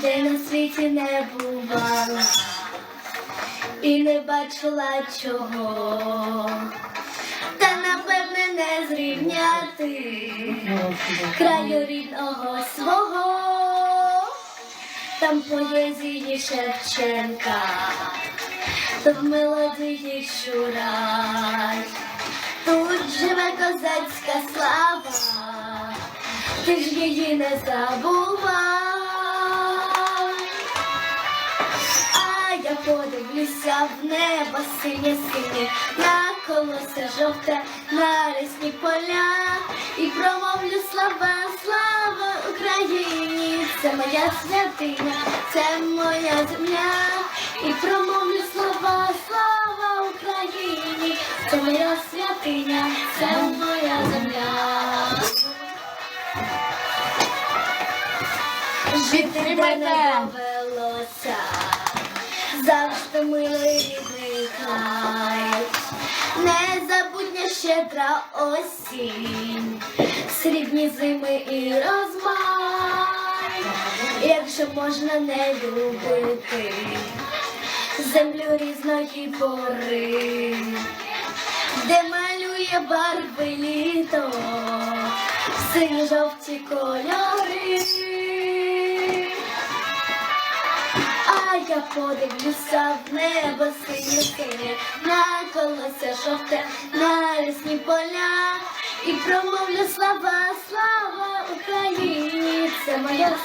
де на світі не бувала і не бачила чого, та напевне не зрівняти краю рідного свого, там поезії Шевченка, то в мелодії Шурай, ти ж її не забувай. А я подивлюся в небо синє синє, на колосе жовте, на лісні поля, і промовлю слава, слава Україні, це моя святиня, це моя земля, і промовлю слава, слава Україні, це моя святиня, Жити де не довелося, завжди милий рідний край, незабутня щедра осінь, срібні зими і розмай, як же можна не любити? Землю різної пори, де малює барви літо, сині жовті кольори. Подивлюся в небо синє синє, на колося жовте, на лісні поля, і промовлю слава, слава Україні, це моя